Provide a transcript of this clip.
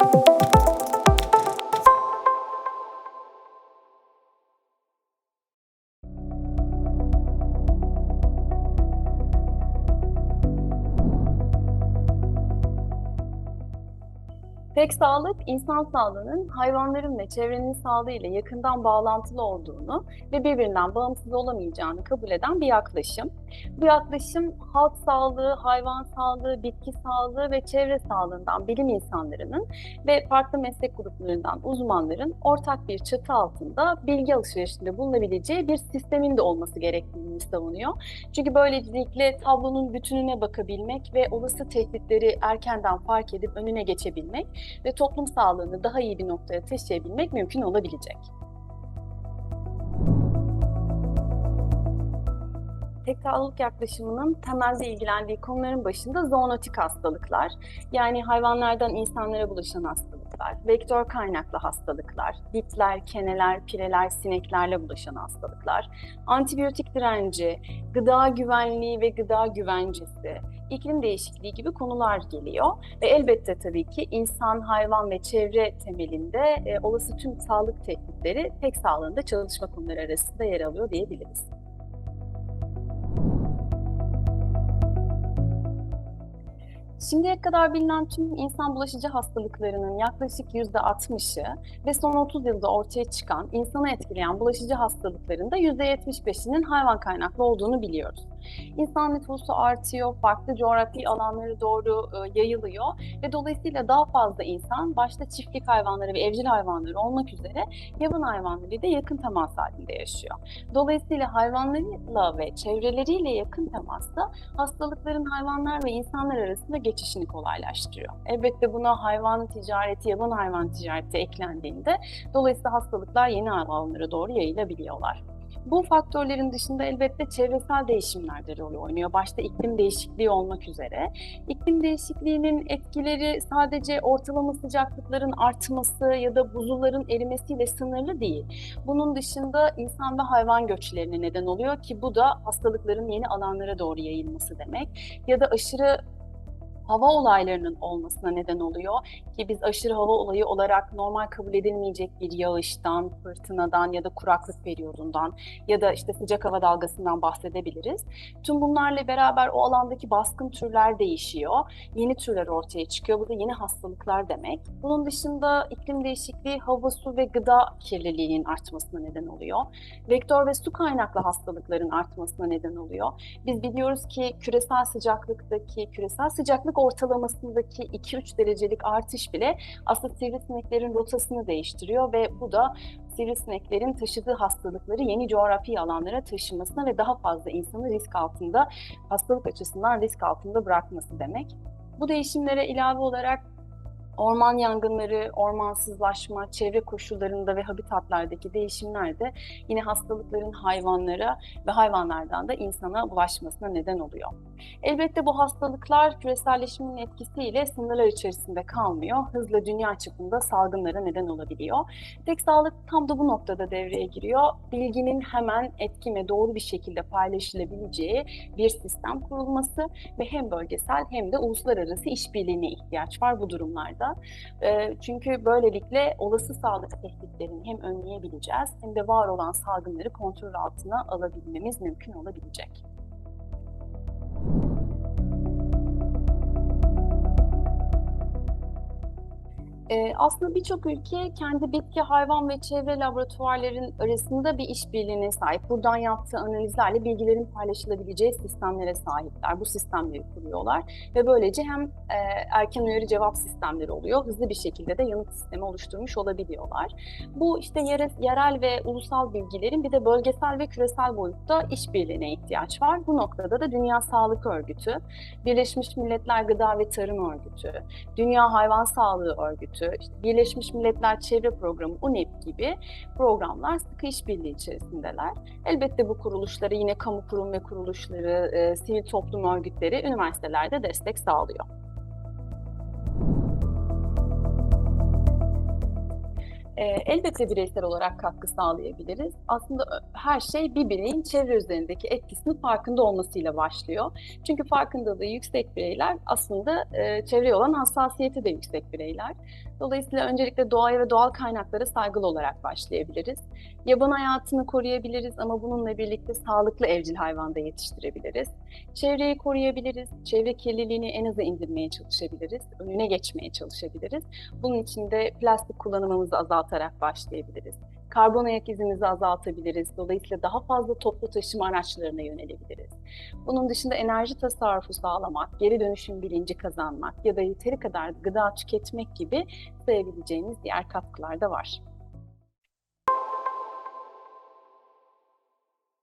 Bye. Tek sağlık, insan sağlığının hayvanların ve çevrenin sağlığı ile yakından bağlantılı olduğunu ve birbirinden bağımsız olamayacağını kabul eden bir yaklaşım. Bu yaklaşım halk sağlığı, hayvan sağlığı, bitki sağlığı ve çevre sağlığından bilim insanlarının ve farklı meslek gruplarından uzmanların ortak bir çatı altında bilgi alışverişinde bulunabileceği bir sistemin de olması gerektiğini savunuyor. Çünkü böylelikle tablonun bütününe bakabilmek ve olası tehditleri erkenden fark edip önüne geçebilmek ve toplum sağlığını daha iyi bir noktaya taşıyabilmek mümkün olabilecek. Tek sağlık yaklaşımının temelde ilgilendiği konuların başında zoonotik hastalıklar, yani hayvanlardan insanlara bulaşan hastalıklar, vektör kaynaklı hastalıklar, bitler, keneler, pireler, sineklerle bulaşan hastalıklar, antibiyotik direnci, gıda güvenliği ve gıda güvencesi, iklim değişikliği gibi konular geliyor. Ve elbette tabii ki insan, hayvan ve çevre temelinde e, olası tüm sağlık tehditleri tek sağlığında çalışma konuları arasında yer alıyor diyebiliriz. Şimdiye kadar bilinen tüm insan bulaşıcı hastalıklarının yaklaşık %60'ı ve son 30 yılda ortaya çıkan insanı etkileyen bulaşıcı hastalıkların da %75'inin hayvan kaynaklı olduğunu biliyoruz. İnsan nüfusu artıyor, farklı coğrafi alanlara doğru e, yayılıyor ve dolayısıyla daha fazla insan başta çiftlik hayvanları ve evcil hayvanları olmak üzere yaban hayvanları ile yakın temas halinde yaşıyor. Dolayısıyla hayvanlarıyla ve çevreleriyle yakın temasta hastalıkların hayvanlar ve insanlar arasında geçişini kolaylaştırıyor. Elbette buna hayvan ticareti, yaban hayvan ticareti eklendiğinde dolayısıyla hastalıklar yeni hayvanlara doğru yayılabiliyorlar. Bu faktörlerin dışında elbette çevresel değişimler de rol oynuyor. Başta iklim değişikliği olmak üzere. İklim değişikliğinin etkileri sadece ortalama sıcaklıkların artması ya da buzulların erimesiyle sınırlı değil. Bunun dışında insan ve hayvan göçlerine neden oluyor ki bu da hastalıkların yeni alanlara doğru yayılması demek. Ya da aşırı hava olaylarının olmasına neden oluyor ki biz aşırı hava olayı olarak normal kabul edilmeyecek bir yağıştan, fırtınadan ya da kuraklık periyodundan ya da işte sıcak hava dalgasından bahsedebiliriz. Tüm bunlarla beraber o alandaki baskın türler değişiyor. Yeni türler ortaya çıkıyor. Bu da yeni hastalıklar demek. Bunun dışında iklim değişikliği hava, su ve gıda kirliliğinin artmasına neden oluyor. Vektör ve su kaynaklı hastalıkların artmasına neden oluyor. Biz biliyoruz ki küresel sıcaklıktaki, küresel sıcaklık ortalamasındaki 2-3 derecelik artış bile aslında sivrisineklerin rotasını değiştiriyor ve bu da sivrisineklerin taşıdığı hastalıkları yeni coğrafi alanlara taşımasına ve daha fazla insanı risk altında, hastalık açısından risk altında bırakması demek. Bu değişimlere ilave olarak Orman yangınları, ormansızlaşma, çevre koşullarında ve habitatlardaki değişimler de yine hastalıkların hayvanlara ve hayvanlardan da insana bulaşmasına neden oluyor. Elbette bu hastalıklar küreselleşmenin etkisiyle sınırlar içerisinde kalmıyor. Hızla dünya çapında salgınlara neden olabiliyor. Tek sağlık tam da bu noktada devreye giriyor. Bilginin hemen etkin ve doğru bir şekilde paylaşılabileceği bir sistem kurulması ve hem bölgesel hem de uluslararası işbirliğine ihtiyaç var bu durumlarda. Çünkü böylelikle olası sağlık tehditlerini hem önleyebileceğiz hem de var olan salgınları kontrol altına alabilmemiz mümkün olabilecek. Ee, aslında birçok ülke kendi bitki, hayvan ve çevre laboratuvarların arasında bir işbirliğine sahip. Buradan yaptığı analizlerle bilgilerin paylaşılabileceği sistemlere sahipler. Bu sistemleri kuruyorlar ve böylece hem e, erken uyarı cevap sistemleri oluyor, hızlı bir şekilde de yanıt sistemi oluşturmuş olabiliyorlar. Bu işte yere, yerel ve ulusal bilgilerin bir de bölgesel ve küresel boyutta işbirliğine ihtiyaç var. Bu noktada da Dünya Sağlık Örgütü, Birleşmiş Milletler Gıda ve Tarım Örgütü, Dünya Hayvan Sağlığı Örgütü, işte Birleşmiş Milletler Çevre Programı, UNEP gibi programlar sıkı işbirliği içerisindeler. Elbette bu kuruluşlara yine kamu kurum ve kuruluşları, e, sivil toplum örgütleri üniversitelerde destek sağlıyor. E, elbette bireysel olarak katkı sağlayabiliriz. Aslında her şey bir bireyin çevre üzerindeki etkisinin farkında olmasıyla başlıyor. Çünkü farkındalığı yüksek bireyler aslında e, çevreye olan hassasiyeti de yüksek bireyler. Dolayısıyla öncelikle doğaya ve doğal kaynaklara saygılı olarak başlayabiliriz. Yaban hayatını koruyabiliriz ama bununla birlikte sağlıklı evcil hayvan da yetiştirebiliriz. Çevreyi koruyabiliriz, çevre kirliliğini en aza indirmeye çalışabiliriz, önüne geçmeye çalışabiliriz. Bunun için de plastik kullanımımızı azaltarak başlayabiliriz. Karbon ayak izimizi azaltabiliriz. Dolayısıyla daha fazla toplu taşıma araçlarına yönelebiliriz. Bunun dışında enerji tasarrufu sağlamak, geri dönüşüm bilinci kazanmak ya da yeteri kadar gıda tüketmek gibi sayabileceğimiz diğer katkılar da var.